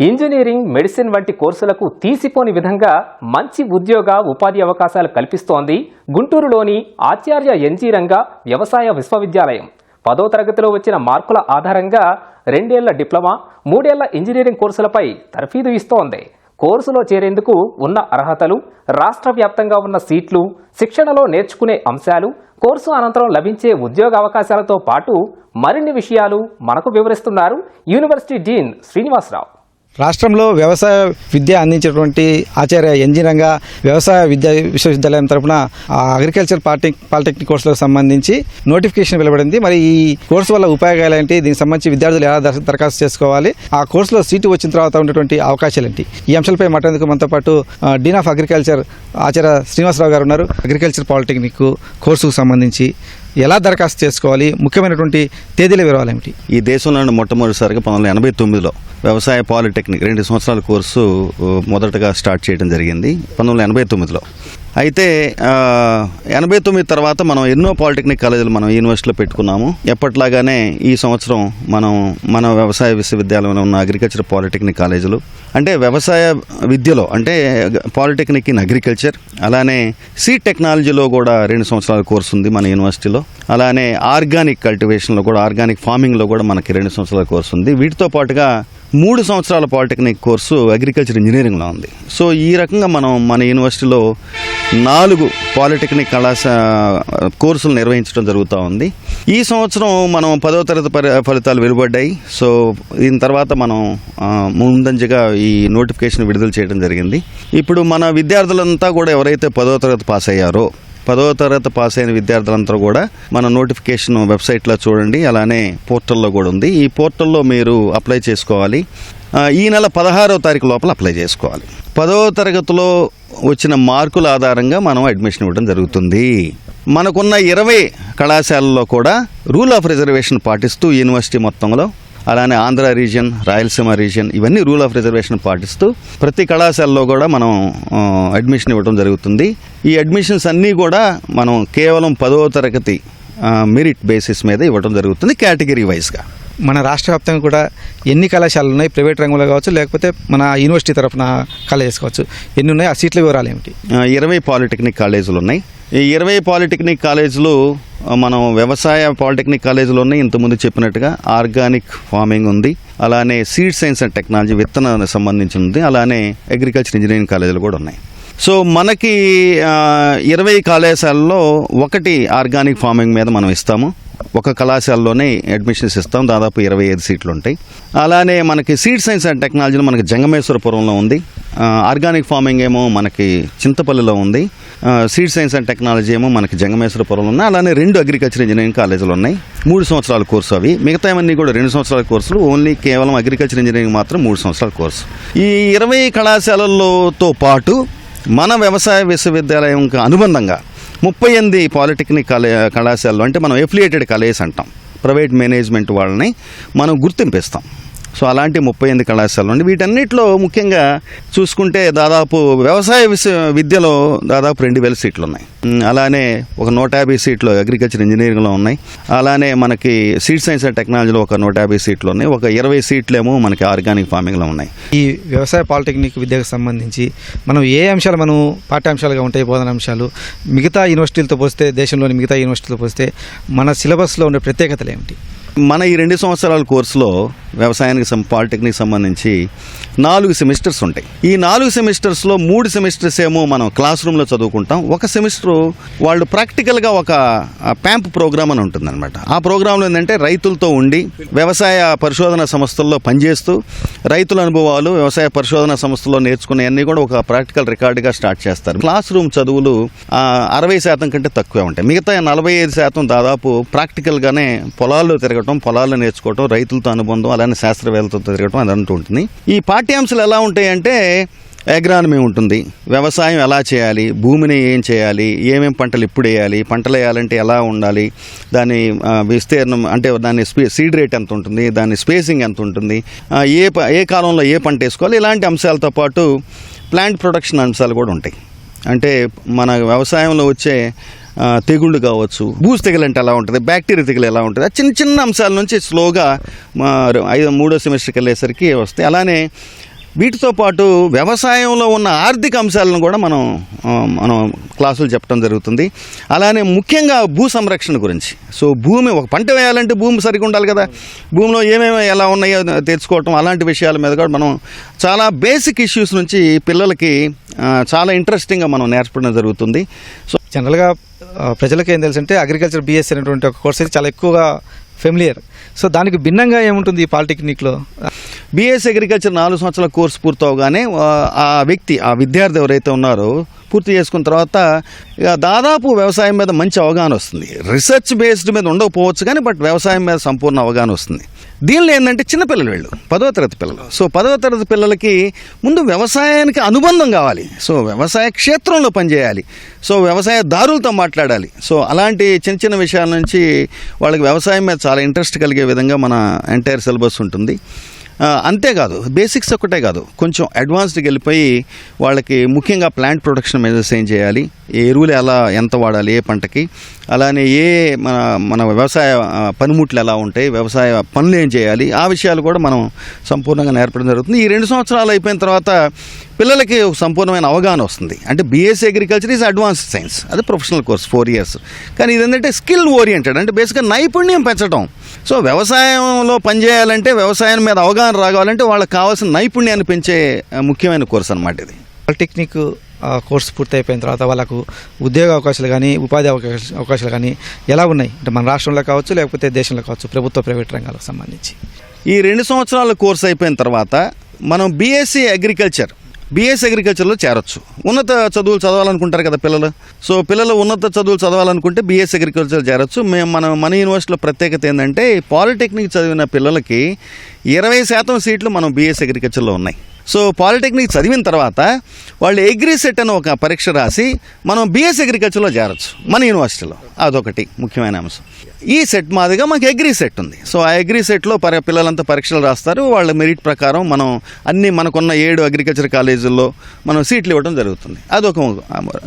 Engineering medicine వంటి కోర్సులకు తీసిపోని విధంగా మంచి ఉద్యోగ ఉపాధి అవకాశాలు కల్పిస్తోంది గుంటూరులోని ఆచార్య ఎన్జీ రంగ వ్యవసాయ విశ్వవిద్యాలయం. పదో తరగతిలో వచ్చిన మార్కుల ఆధారంగా రెండేళ్ళ డిప్లొమా మూడేళ్ళ ఇంజనీరింగ్ కోర్సులపై తర్ఫీదు ఇస్తోంది. కోర్సులో చేరేందుకు ఉన్న అర్హతలు రాష్ట్ర వ్యాప్తంగా ఉన్న సీట్లు శిక్షణలో నేర్చుకునే అంశాలు కోర్సు అనంతరం లభించే ఉద్యోగ అవకాశాలతో పాటు మరిన్ని విషయాలు మనకు వివరిస్తున్నారు యూనివర్సిటీ డీన్ శ్రీనివాసరావు. రాష్ట్రంలో వ్యవసాయ విద్య అందించేటువంటి ఆచార్య ఎంజినంగా వ్యవసాయ విద్యా విశ్వవిద్యాలయం తరపున ఆ అగ్రికల్చర్ పాలిటెక్ పాలిటెక్నిక్ కోర్సులకు సంబంధించి నోటిఫికేషన్ వెలువడింది. మరి ఈ కోర్సు వల్ల ఉపయోగాలు ఏంటి? దీనికి సంబంధించి విద్యార్థులు ఎలా దరఖాస్తు చేసుకోవాలి? ఆ కోర్సులో సీటు వచ్చిన తర్వాత ఉన్నటువంటి అవకాశాలు ఏంటి? ఈ అంశాలపై మాట్లాడేందుకు మనతో పాటు dean of agriculture Acharya Srinivasarao గారు ఉన్నారు. అగ్రికల్చర్ పాలిటెక్నిక్ కోర్సుకు సంబంధించి ఎలా దరఖాస్తు చేసుకోవాలి? ముఖ్యమైనటువంటి తేదీల వివరాలు ఏమిటి? ఈ దేశంలోని మొట్టమొదటిసారిగా పంతొమ్మిది వందల ఎనభై తొమ్మిదిలో వ్యవసాయ పాలిటెక్నిక్ రెండు సంవత్సరాల కోర్సు మొదటగా స్టార్ట్ చేయడం జరిగింది. పంతొమ్మిది వందల ఎనభై తొమ్మిదిలో. అయితే ఎనభై తొమ్మిది తర్వాత మనం ఎన్నో పాలిటెక్నిక్ కాలేజీలు మనం యూనివర్సిటీలో పెట్టుకున్నాము. ఎప్పట్లాగానే ఈ సంవత్సరం మనం మన వ్యవసాయ విశ్వవిద్యాలయంలో ఉన్న అగ్రికల్చర్ పాలిటెక్నిక్ కాలేజీలు అంటే వ్యవసాయ విద్యలో అంటే పాలిటెక్నిక్ ఇన్ అగ్రికల్చర్ అలానే సీ టెక్నాలజీలో కూడా రెండు సంవత్సరాల కోర్సు ఉంది మన యూనివర్సిటీలో. అలానే ఆర్గానిక్ కల్టివేషన్లో కూడా ఆర్గానిక్ ఫార్మింగ్లో కూడా మనకి రెండు సంవత్సరాల కోర్సు ఉంది. వీటితో పాటుగా మూడు సంవత్సరాల పాలిటెక్నిక్ కోర్సు అగ్రికల్చర్ ఇంజనీరింగ్లో ఉంది. సో ఈ రకంగా మనం మన యూనివర్సిటీలో నాలుగు పాలిటెక్నిక్ కళాశాల కోర్సులు నిర్వహించడం జరుగుతూ ఉంది. ఈ సంవత్సరం మనం పదవ తరగతి పరి ఫలితాలు వెలువడ్డాయి. సో దీని తర్వాత మనం ముందంజగా ఈ నోటిఫికేషన్ విడుదల చేయడం జరిగింది. ఇప్పుడు మన విద్యార్థులంతా కూడా ఎవరైతే పదవ తరగతి పాస్ అయ్యారో పదవ తరగతి పాస్ అయిన విద్యార్థులంతా కూడా మన నోటిఫికేషన్ వెబ్సైట్లో చూడండి అలానే పోర్టల్లో కూడా ఉంది. ఈ పోర్టల్లో మీరు అప్లై చేసుకోవాలి. ఈ నెల పదహారవ తారీఖు లోపల అప్లై చేసుకోవాలి. పదవ తరగతిలో వచ్చిన మార్కుల ఆధారంగా మనం అడ్మిషన్ ఇవ్వడం జరుగుతుంది. మనకున్న ఇరవై కళాశాలల్లో కూడా రూల్ ఆఫ్ రిజర్వేషన్ పాటిస్తూ యూనివర్సిటీ మొత్తంలో అలానే ఆంధ్ర రీజియన్ రాయలసీమ రీజియన్ ఇవన్నీ రూల్ ఆఫ్ రిజర్వేషన్ పాటిస్తూ ప్రతి కళాశాలలో కూడా మనం అడ్మిషన్ ఇవ్వడం జరుగుతుంది. ఈ అడ్మిషన్స్ అన్నీ కూడా మనం కేవలం పదవ తరగతి మెరిట్ బేసిస్ మీద ఇవ్వడం జరుగుతుంది కేటగిరీ వైజ్గా మన రాష్ట్ర వ్యాప్తంగా కూడా ఎన్ని కళాశాలలు ఉన్నాయి? ప్రైవేట్ రంగంలో కావచ్చు లేకపోతే మన యూనివర్సిటీ తరఫున కాలేజెస్ కావచ్చు ఎన్ని ఉన్నాయి? ఆ సీట్ల వివరాలు ఏమిటి? ఇరవై పాలిటెక్నిక్ కాలేజీలు ఉన్నాయి. ఈ ఇరవై పాలిటెక్నిక్ కాలేజీలు మనం వ్యవసాయ పాలిటెక్నిక్ కాలేజీలు ఉన్నాయి. ఇంతకుముందు చెప్పినట్టుగా ఆర్గానిక్ ఫార్మింగ్ ఉంది. అలానే సీడ్ సైన్స్ అండ్ టెక్నాలజీ విత్తనానికి సంబంధించి ఉంది. అలానే అగ్రికల్చర్ ఇంజనీరింగ్ కాలేజీలు కూడా ఉన్నాయి. సో మనకి ఇరవై కళాశాలలో ఒకటి ఆర్గానిక్ ఫార్మింగ్ మీద మనం ఇస్తాము. ఒక కళాశాలలోనే అడ్మిషన్స్ ఇస్తాం దాదాపు ఇరవై ఐదు సీట్లు ఉంటాయి. అలానే మనకి సీడ్ సైన్స్ అండ్ టెక్నాలజీలో మనకి జంగమేశ్వరపురంలో ఉంది. ఆర్గానిక్ ఫార్మింగ్ ఏమో మనకి చింతపల్లిలో ఉంది. సీడ్ సైన్స్ అండ్ టెక్నాలజీ ఏమో మనకి జంగమేశ్వరపురంలో ఉన్నాయి. అలానే రెండు అగ్రికల్చర్ ఇంజనీరింగ్ కాలేజీలు ఉన్నాయి. మూడు సంవత్సరాల కోర్సు అవి. మిగతావన్నీ కూడా రెండు సంవత్సరాల కోర్సులు. ఓన్లీ కేవలం అగ్రికల్చర్ ఇంజనీరింగ్ మాత్రం మూడు సంవత్సరాల కోర్సు. ఈ ఇరవై కళాశాలలతో పాటు మన వ్యవసాయ విశ్వవిద్యాలయంకి అనుబంధంగా ముప్పై ఎనిమిది పాలిటెక్నిక్ కళా కళాశాలలు అంటే మనం ఎఫిలియేటెడ్ కాలేజెస్ అంటాం. ప్రైవేట్ మేనేజ్మెంట్ వాళ్ళని మనం గుర్తింపిస్తాం. సో అలాంటి ముప్పై ఎనిమిది కళాశాలలు ఉండి వీటన్నిటిలో ముఖ్యంగా చూసుకుంటే దాదాపు వ్యవసాయ విశ్వ విద్యలో దాదాపు రెండు వేల సీట్లు ఉన్నాయి. అలానే ఒక నూట యాభై సీట్లు అగ్రికల్చర్ ఇంజనీరింగ్లో ఉన్నాయి. అలానే మనకి సీడ్ సైన్స్ అండ్ టెక్నాలజీలో ఒక నూట యాభై సీట్లు ఉన్నాయి. ఒక ఇరవై సీట్లేమో మనకి ఆర్గానిక్ ఫార్మింగ్లో ఉన్నాయి. ఈ వ్యవసాయ పాలిటెక్నిక్ విద్యకు సంబంధించి మనం ఏ అంశాలు మనం పాఠ్యాంశాలుగా ఉంటాయి బోధన అంశాలు మిగతా యూనివర్సిటీలతో పోస్తే దేశంలోని మిగతా యూనివర్సిటీలతో పోస్తే మన సిలబస్లో ఉండే ప్రత్యేకతలు ఏమిటి? మన ఈ రెండు సంవత్సరాల కోర్సులో వ్యవసాయానికి సం పాలిటెక్నిక్ సంబంధించి నాలుగు సెమిస్టర్స్ ఉంటాయి. ఈ నాలుగు సెమిస్టర్స్లో మూడు సెమిస్టర్స్ ఏమో మనం క్లాస్ రూమ్లో చదువుకుంటాం. ఒక సెమిస్టర్ వాళ్ళు ప్రాక్టికల్గా ఒక ప్యాంప్ ప్రోగ్రామ్ అని ఉంటుందన్నమాట. ఆ ప్రోగ్రాంలో ఏంటంటే రైతులతో ఉండి వ్యవసాయ పరిశోధన సంస్థల్లో పనిచేస్తూ రైతుల అనుభవాలు వ్యవసాయ పరిశోధన సంస్థల్లో నేర్చుకునేవన్నీ కూడా ఒక ప్రాక్టికల్ రికార్డుగా స్టార్ట్ చేస్తారు. క్లాస్ రూమ్ చదువులు అరవై శాతం కంటే తక్కువే ఉంటాయి. మిగతా నలభై ఐదు శాతం దాదాపు ప్రాక్టికల్గానే పొలాల్లో తిరగడం తిరగటం పొలాల్లో నేర్చుకోవటం రైతులతో అనుబంధం అలానే శాస్త్రవేత్తలతో తిరగటం అదంటూ ఉంటుంది. ఈ పాఠ్యాంశాలు ఎలా ఉంటాయంటే అగ్రానమీ ఉంటుంది. వ్యవసాయం ఎలా చేయాలి భూమిని ఏం చేయాలి ఏమేమి పంటలు ఇప్పుడు వేయాలి పంటలు వేయాలంటే ఎలా ఉండాలి దాని విస్తీర్ణం అంటే దాని స్పే సీడ్ రేట్ ఎంత ఉంటుంది దాని స్పేసింగ్ ఎంత ఉంటుంది ఏ ఏ కాలంలో ఏ పంట వేసుకోవాలి ఇలాంటి అంశాలతో పాటు ప్లాంట్ ప్రొడక్షన్ అంశాలు కూడా ఉంటాయి. అంటే మన వ్యవసాయంలో వచ్చే తెగుళ్ళు కావచ్చు బూజు తెగులు అంటే ఎలా ఉంటుంది బ్యాక్టీరియా తెగులు ఎలా ఉంటుంది ఆ చిన్న చిన్న అంశాల నుంచి స్లోగా మా ఐదు మూడో సెమిస్టర్కి వెళ్ళేసరికి వస్తాయి. అలానే వీటితో పాటు వ్యవసాయంలో ఉన్న ఆర్థిక అంశాలను కూడా మనం మనం క్లాసులు చెప్పడం జరుగుతుంది. అలానే ముఖ్యంగా భూ సంరక్షణ గురించి. సో భూమి ఒక పంట వేయాలంటే భూమి సరిగా ఉండాలి కదా. భూమిలో ఏమేమి ఎలా ఉన్నాయో తెలుసుకోవటం అలాంటి విషయాల మీద కూడా మనం చాలా బేసిక్ ఇష్యూస్ నుంచి పిల్లలకి చాలా ఇంట్రెస్టింగ్గా మనం నేర్పడం జరుగుతుంది. సో జనరల్గా ప్రజలకు ఏం తెలుసు అంటే అగ్రికల్చర్ బీఎస్సీ అనేటువంటి ఒక కోర్స్ అయితే చాలా ఎక్కువగా ఫెమిలియర్. సో దానికి భిన్నంగా ఏముంటుంది ఈ పాలిటెక్నిక్లో? బీఎస్ అగ్రికల్చర్ నాలుగు సంవత్సరాల కోర్సు పూర్తవగానే ఆ, వ్యక్తి ఆ విద్యార్థి ఎవరైతే ఉన్నారో పూర్తి చేసుకున్న తర్వాత ఇక దాదాపు వ్యవసాయం మీద మంచి అవగాహన వస్తుంది. రీసెర్చ్ బేస్డ్ మీద ఉండకపోవచ్చు కానీ బట్ వ్యవసాయం మీద సంపూర్ణ అవగాహన వస్తుంది. దీనిలో ఏంటంటే చిన్నపిల్లలు వీళ్ళు పదవ తరగతి పిల్లలు. సో పదవ తరగతి పిల్లలకి ముందు వ్యవసాయానికి అనుబంధం కావాలి. సో వ్యవసాయ క్షేత్రంలో పనిచేయాలి. సో వ్యవసాయదారులతో మాట్లాడాలి. సో అలాంటి చిన్న చిన్న విషయాల నుంచి వాళ్ళకి వ్యవసాయం మీద చాలా ఇంట్రెస్ట్ కలిగే విధంగా మన ఎంటైర్ సిలబస్ ఉంటుంది. అంతేకాదు బేసిక్స్ ఒక్కటే కాదు. కొంచెం అడ్వాన్స్డ్కి వెళ్ళిపోయి వాళ్ళకి ముఖ్యంగా ప్లాంట్ ప్రొడక్షన్ మెజర్స్ ఏం చేయాలి? ఏ ఎరువులు ఎలా ఎంత వాడాలి? ఏ పంటకి? అలానే ఏ మన మన వ్యవసాయ పనిముట్లు ఎలా ఉంటాయి? వ్యవసాయ పనులు ఏం చేయాలి? ఆ విషయాలు కూడా మనం సంపూర్ణంగా నేర్పడం జరుగుతుంది. ఈ రెండు సంవత్సరాలు అయిపోయిన తర్వాత పిల్లలకి ఒక సంపూర్ణమైన అవగాహన వస్తుంది. అంటే BSc agriculture is advanced science అది ప్రొఫెషనల్ కోర్స్ ఫోర్ ఇయర్స్ కానీ ఇదేంటంటే స్కిల్ ఓరియంటెడ్ అంటే బేసిక్గా నైపుణ్యం పెంచడం సో వ్యవసాయంలో పనిచేయాలంటే వ్యవసాయం మీద అవగాహన రావాలంటే వాళ్ళకి కావాల్సిన నైపుణ్యాన్ని పెంచే ముఖ్యమైన కోర్స్ అనమాట ఇది. పాలిటెక్నిక్ కోర్స్ పూర్తి అయిపోయిన తర్వాత వాళ్ళకు ఉద్యోగ అవకాశాలు కానీ ఉపాధి అవకాశాలు అవకాశాలు కానీ ఎలా ఉన్నాయి? అంటే మన రాష్ట్రంలో కావచ్చు లేకపోతే దేశంలో కావచ్చు ప్రభుత్వ ప్రైవేట్ రంగాలకు సంబంధించి. ఈ రెండు సంవత్సరాల కోర్స్ అయిపోయిన తర్వాత మనం బీఎస్సీ అగ్రికల్చర్ బీఎస్ అగ్రికల్చర్లో చేరొచ్చు. ఉన్నత చదువులు చదవాలనుకుంటారు కదా పిల్లలు. సో పిల్లలు ఉన్నత చదువులు చదవాలనుకుంటే బిఎస్ అగ్రికల్చర్ చేరొచ్చు. మేము మన మన యూనివర్సిటీలో ప్రత్యేకత ఏంటంటే పాలిటెక్నిక్ చదివిన పిల్లలకి ఇరవై శాతం సీట్లు మనం బీఎస్ అగ్రికల్చర్లో ఉన్నాయి. సో పాలిటెక్నిక్ చదివిన తర్వాత వాళ్ళు అగ్రిసెట్ అని ఒక పరీక్ష రాసి మనం బీఎస్ అగ్రికల్చర్లో చేరొచ్చు మన యూనివర్సిటీలో అదొకటి ముఖ్యమైన అంశం. ఈ సెట్ మాదిగా మాకు అగ్రి సెట్ ఉంది. సో ఆ అగ్రి సెట్లో పరి పిల్లలంతా పరీక్షలు రాస్తారు. వాళ్ళ మెరిట్ ప్రకారం మనం అన్ని మనకున్న ఏడు అగ్రికల్చర్ కాలేజీల్లో మనం సీట్లు ఇవ్వడం జరుగుతుంది. అదొక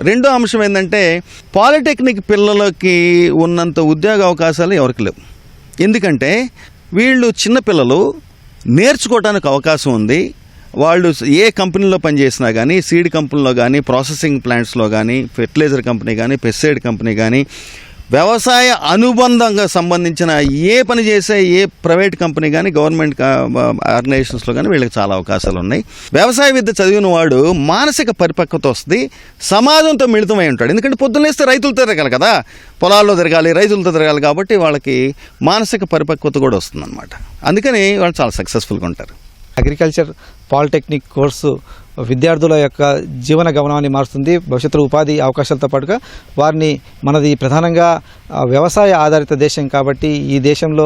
రెండో అంశం ఏంటంటే పాలిటెక్నిక్ పిల్లలకి ఉన్నంత ఉద్యోగ అవకాశాలు ఎవరికి లేవు. ఎందుకంటే వీళ్ళు చిన్నపిల్లలు నేర్చుకోవడానికి అవకాశం ఉంది. వాళ్ళు ఏ కంపెనీలో పనిచేసినా కానీ సీడ్ కంపెనీలో కానీ ప్రాసెసింగ్ ప్లాంట్స్లో కానీ ఫెర్టిలైజర్ కంపెనీ కానీ పెస్టిసైడ్ కంపెనీ కానీ వ్యవసాయ అనుబంధంగా సంబంధించిన ఏ పని చేసే ఏ ప్రైవేట్ కంపెనీ కానీ గవర్నమెంట్ ఆర్గనైజేషన్స్లో కానీ వీళ్ళకి చాలా అవకాశాలు ఉన్నాయి. వ్యవసాయ విద్య చదివిన వాడు మానసిక పరిపక్వత వస్తుంది సమాజంతో మిళితమై ఉంటాడు. ఎందుకంటే పొద్దున్నేస్తే రైతులతో తిరగాలి కదా. పొలాల్లో తిరగాలి రైతులతో తిరగాలి కాబట్టి వాళ్ళకి మానసిక పరిపక్వత కూడా వస్తుందన్నమాట. అందుకని వాళ్ళు చాలా సక్సెస్ఫుల్గా ఉంటారు. అగ్రికల్చర్ పాలిటెక్నిక్ కోర్సు విద్యార్థుల యొక్క జీవన గమనాన్ని మారుస్తుంది. భవిష్యత్తులో ఉపాధి అవకాశాలతో పాటుగా వారిని మనది ప్రధానంగా వ్యవసాయ ఆధారిత దేశం కాబట్టి ఈ దేశంలో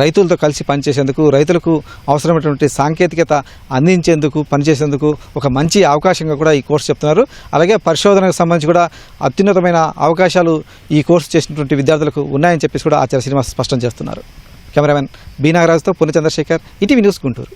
రైతులతో కలిసి పనిచేసేందుకు రైతులకు అవసరమైనటువంటి సాంకేతికత అందించేందుకు పనిచేసేందుకు ఒక మంచి అవకాశంగా కూడా ఈ కోర్సు చెప్తున్నారు. అలాగే పరిశోధనకు సంబంధించి కూడా అత్యున్నతమైన అవకాశాలు ఈ కోర్సు చేసినటువంటి విద్యార్థులకు ఉన్నాయని చెప్పేసి కూడా ఆచార్య శ్రీనివాస్ స్పష్టం చేస్తున్నారు. కెమెరామెన్ బి నాగరాజుతో చంద్రశేఖర్ ఇటీవీ న్యూస్ గుంటూరు.